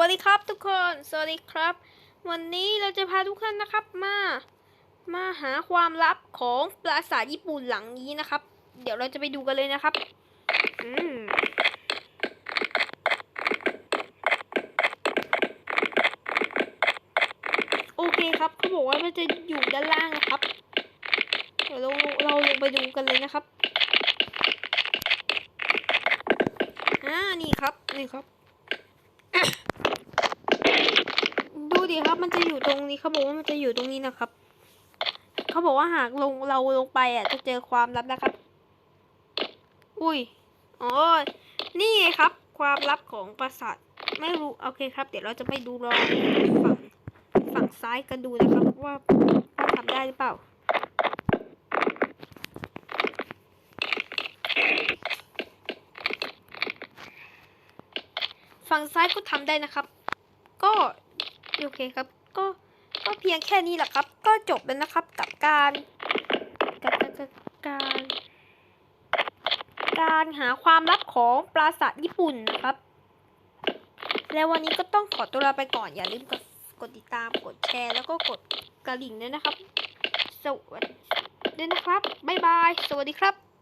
วัสดีครับทุกคน สวัสดีครับ วันนี้เราจะพาทุกท่านนะครับมา มาหาความลับของปราสาทญี่ปุ่นหลังนี้นะครับ เดี๋ยวเราจะไปดูกันเลยนะครับ อืมโอเคครับเขาบอกว่ามันจะอยู่ด้านล่างนะครับ เดี๋ยวเราเราลงไปดูกันเลยนะครับ อ่า นี่ครับ นี่ครับ ดูดิครับ มันจะอยู่ตรงนี้เขาบอกว่ามันจะอยู่ตรงนี้นะครับ เขาบอกว่าหากลงเราลงไปอะ จะเจอความลับนะครับ อุ้ยโอ๋อนี่ไงครับ ความลับของปราสาทไม่รู้โอเคครับ เดี๋ยวเราจะไปดูลองฝั่งฝั่งซ้ายกันดูนะครับว่าว่าทำได้หรือเปล่าฝั่งซ้ายก็ทำได้นะครับ ก็ โอเคครับ ก็ก็เพียงแค่นี้แหละครับ ก็จบแล้วนะครับกับการการการการการหาความลับของปราสาทญี่ปุ่นนะครับ แล้ววันนี้ก็ต้องขอตัวลาไปก่อนอย่าลืมกดกดติดตามกดแชร์ แล้วก็กดกระดิ่งด้วยนะครับ สวัสดีด้วยนะครับ บ๊ายบาย สวัสดีครับ